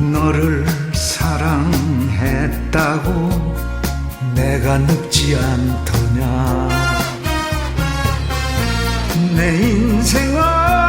너를 사랑했다고 내가 늙지 않더냐. 내 인생은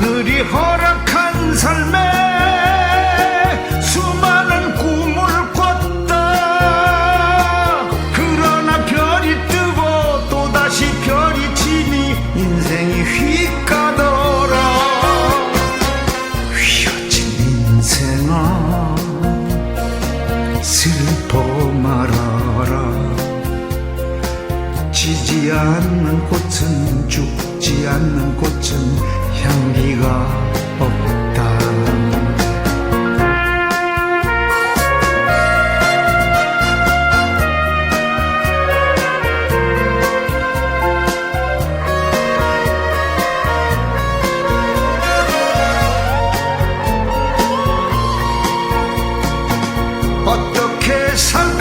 하늘이 허락한 삶에 수많은 꿈을 꿨다. 그러나 별이 뜨고 또다시 별이 지니 인생이 휙 가더라. 휘어진 인생아 슬퍼 말아라. 지지 않는 꽃은 죽지 않는 꽃은 향기가 없다. 어떻게 살